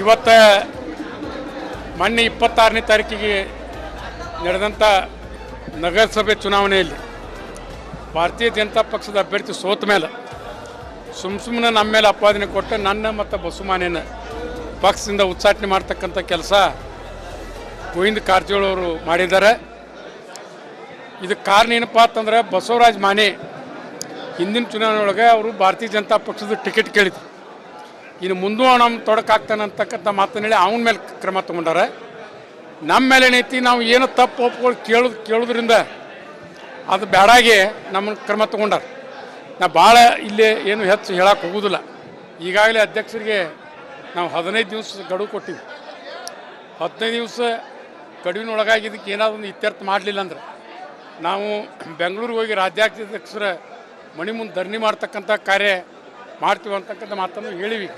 ಇವತ್ತು ಮೊನ್ನೆ ಇಪ್ಪತ್ತಾರನೇ ತಾರೀಕಿಗೆ ನಡೆದಂಥ ನಗರಸಭೆ ಚುನಾವಣೆಯಲ್ಲಿ ಭಾರತೀಯ ಜನತಾ ಪಕ್ಷದ ಅಭ್ಯರ್ಥಿ ಸೋತ ಮೇಲೆ ಸುಮ್ ಸುಮ್ಮನೆ ನಮ್ಮ ಮೇಲೆ ಅಪಾದನೆ ಕೊಟ್ಟು ನನ್ನ ಮತ್ತು ಬಸುಮಾನೇನ ಪಕ್ಷದಿಂದ ಉಚ್ಚಾಟನೆ ಮಾಡ್ತಕ್ಕಂಥ ಕೆಲಸ ಗೋವಿಂದ ಕಾರಜೋಳ ಅವರು ಮಾಡಿದ್ದಾರೆ. ಇದಕ್ಕೆ ಕಾರಣ ಏನಪ್ಪ ಅಂತಂದ್ರೆ ಬಸವರಾಜ್ ಮಾನೆ ಹಿಂದಿನ ಚುನಾವಣೆ ಒಳಗೆ ಅವರು ಭಾರತೀಯ ಜನತಾ ಪಕ್ಷದ ಟಿಕೆಟ್ ಕೇಳಿದ್ರು. ಇನ್ನು ಮುಂದೂ ನಮ್ಮ ತೊಡಕಾಗ್ತಾನೆ ಅಂತಕ್ಕಂಥ ಮಾತನ್ನ ಹೇಳಿ ಅವನ ಮೇಲೆ ಕ್ರಮ ತಗೊಂಡಾರೆ. ನಮ್ಮ ಮೇಲೆ ಏನೈತಿ ನಾವು ಏನು ತಪ್ಪು ಒಪ್ಪುಗಳು ಕೇಳೋದು ಕೇಳೋದ್ರಿಂದ ಅದು ಬೇಡಾಗಿ ನಮ್ಮ ಕ್ರಮ ತಗೊಂಡಾರ. ನಾ ಭಾಳ ಇಲ್ಲಿ ಏನು ಹೆಚ್ಚು ಹೇಳಕ್ಕೆ ಹೋಗೋದಿಲ್ಲ. ಈಗಾಗಲೇ ಅಧ್ಯಕ್ಷರಿಗೆ ನಾವು ಹದಿನೈದು ದಿವಸ ಗಡುವು ಕೊಟ್ಟಿವಿ. ಹದಿನೈದು ದಿವಸ ಗಡುವಿನೊಳಗಾಗಿದ್ದಕ್ಕೆ ಏನಾದರೂ ಒಂದು ಇತ್ಯರ್ಥ ಮಾಡಲಿಲ್ಲ ಅಂದ್ರೆ ನಾವು ಬೆಂಗಳೂರಿಗೆ ಹೋಗಿ ರಾಜ್ಯಾಧ್ಯಕ್ಷರ ಮಣಿ ಮುಂದೆ ಧರಣಿ ಮಾಡ್ತಕ್ಕಂಥ ಕಾರ್ಯ ಮಾಡ್ತೀವಿ ಅಂತಕ್ಕಂಥ ಮಾತನ್ನು ಹೇಳಿವಿ.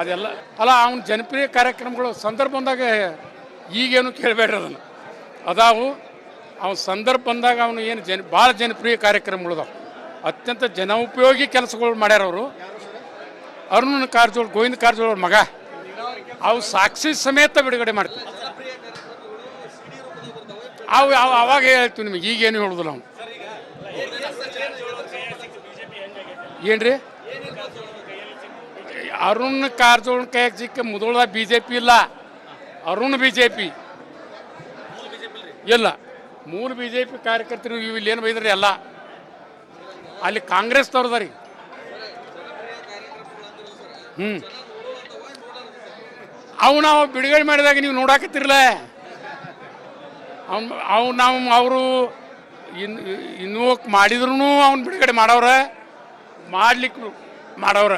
ಅದೆಲ್ಲ ಅಲ್ಲ, ಅವನ ಜನಪ್ರಿಯ ಕಾರ್ಯಕ್ರಮಗಳು ಸಂದರ್ಭ ಬಂದಾಗ ಈಗೇನು ಕೇಳಬೇಡ್ರಿ ಅದನ್ನು. ಅದಾವು, ಅವನ ಸಂದರ್ಭ ಬಂದಾಗ ಅವನು ಏನು ಜನ, ಭಾಳ ಜನಪ್ರಿಯ ಕಾರ್ಯಕ್ರಮಗಳು ಅದಾವೆ. ಅತ್ಯಂತ ಜನೋಪಯೋಗಿ ಕೆಲಸಗಳು ಮಾಡ್ಯಾರ ಅವರು. ಅರುಣ್ ಕಾರಜೋಳ, ಗೋವಿಂದ ಕಾರಜೋಳ ಅವ್ರ ಮಗ. ಅವು ಸಾಕ್ಷಿ ಸಮೇತ ಬಿಡುಗಡೆ ಮಾಡ್ತೀವಿ ಅವು ಯಾವ ಅವಾಗ ಹೇಳ್ತೀವಿ ನಿಮಗೆ, ಈಗೇನು ಹೇಳುದಿಲ್ಲ ನಾವು ಏನ್ರಿ? ಅರುಣ್ ಕಾರಜೋಳ ಕೈಯಾಗ ಸಿಕ್ಕ ಮುದೋಳ ಬಿ ಜೆ ಪಿ ಇಲ್ಲ. ಅರುಣ್ ಬಿ ಜೆ ಪಿ ಇಲ್ಲ. ಮೂರು ಬಿ ಜೆ ಪಿ ಕಾರ್ಯಕರ್ತರು ಇಲ್ಲಿ ಏನು ಬೈದ್ರಿ ಎಲ್ಲ. ಅಲ್ಲಿ ಕಾಂಗ್ರೆಸ್ದವ್ರದಾರಿ ಹ್ಞೂ ಅವು ನಾವು ಬಿಡುಗಡೆ ಮಾಡಿದಾಗ ನೀವು ನೋಡಾಕತ್ತಿರಲ್ಲ ಅವ್ನು, ಅವು ನಾವು, ಅವರು ಇನ್, ಇನ್ನೂ ಮಾಡಿದ್ರು ಅವ್ನು ಬಿಡುಗಡೆ ಮಾಡವ್ರ. ಮಾಡ್ಲಿಕ್ಕೆ ಮಾಡವ್ರ.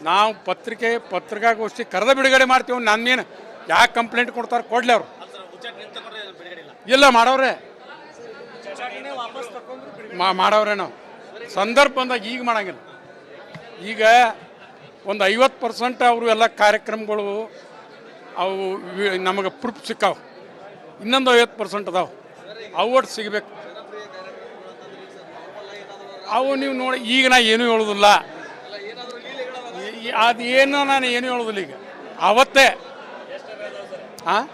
ನಾವು ಪತ್ರಿಕೆ ಪತ್ರಿಕಾಗೋಷ್ಠಿ ಕರೆದ ಬಿಡುಗಡೆ ಮಾಡ್ತೀವಿ ನನ್ನೇನು ಯಾಕೆ ಕಂಪ್ಲೇಂಟ್ ಕೊಡ್ತಾರೆ ಕೊಡ್ಲಿ ಅವರು. ಇಲ್ಲ. ಮಾಡವ್ರೆ. ಮಾ- ಮಾಡವ್ರೆ ನಾವು. ಸಂದರ್ಭ ಬಂದಾಗ ಈಗ ಮಾಡಂಗಿಲ್ಲ. ಈಗ ಒಂದು ಐವತ್ತು ಪರ್ಸೆಂಟ್ ಅವರು ಎಲ್ಲ ಕಾರ್ಯಕ್ರಮಗಳು ಅವು ನಮಗೆ ಪ್ರೂಫ್ ಸಿಕ್ಕಾವು. ಇನ್ನೊಂದು ಐವತ್ತು ಪರ್ಸೆಂಟ್ ಅದಾವೆ. ಅವಾರ್ಡ್ ಸಿಗಬೇಕು. ಅವು ನೀವು ನೋಡಿ ಈಗ ನಾ ಏನೂ ಹೇಳೋದಿಲ್ಲ. ಅದು ಏನು ನಾನು ಏನು ಹೇಳೋದಿಲ್ಲ ಈಗ. ಅವತ್ತೇ. ಹಾಂ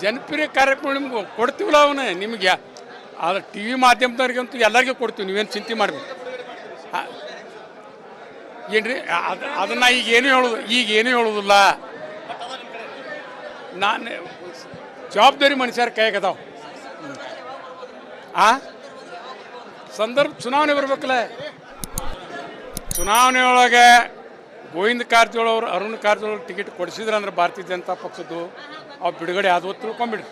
ಜನಪ್ರಿಯ ಕಾರ್ಯಕ್ರಮ ನಿಮ್ಗೆ ಕೊಡ್ತೀವಲ್ಲ ಅವನೇ? ನಿಮಗೆ ಆದ್ರೆ ಟಿ ವಿ ಮಾಧ್ಯಮದವ್ರಿಗಂತೂ ಎಲ್ಲರಿಗೂ ಕೊಡ್ತೀವಿ, ನೀವೇನು ಚಿಂತೆ ಮಾಡಬೇಕು ಏನ್ರಿ? ಅದು ಅದನ್ನ ಈಗ ಏನು ಹೇಳೋದು ಈಗ ಏನು ಹೇಳೋದಿಲ್ಲ. ನಾನು ಜವಾಬ್ದಾರಿ ಮನುಷ್ಯರ ಕೈಯಾಗ ಅದಾವ. ಆ? ಸಂದರ್ಭ ಚುನಾವಣೆ ಬರ್ಬೇಕಲ್ಲ. ಚುನಾವಣೆ ಒಳಗೆ ಗೋವಿಂದ ಕಾರಜೋಳ ಅವರು, ಅರುಣ್ ಕಾರಜೋಳ ಟಿಕೆಟ್ ಕೊಡಿಸಿದ್ರೆ ಅಂದ್ರೆ ಭಾರತೀಯ ಜನತಾ ಪಕ್ಷದ್ದು ಅವು ಬಿಡುಗಡೆ ಆದವು ತಿಳ್ಕೊಂಬಿಡ್ರಿ.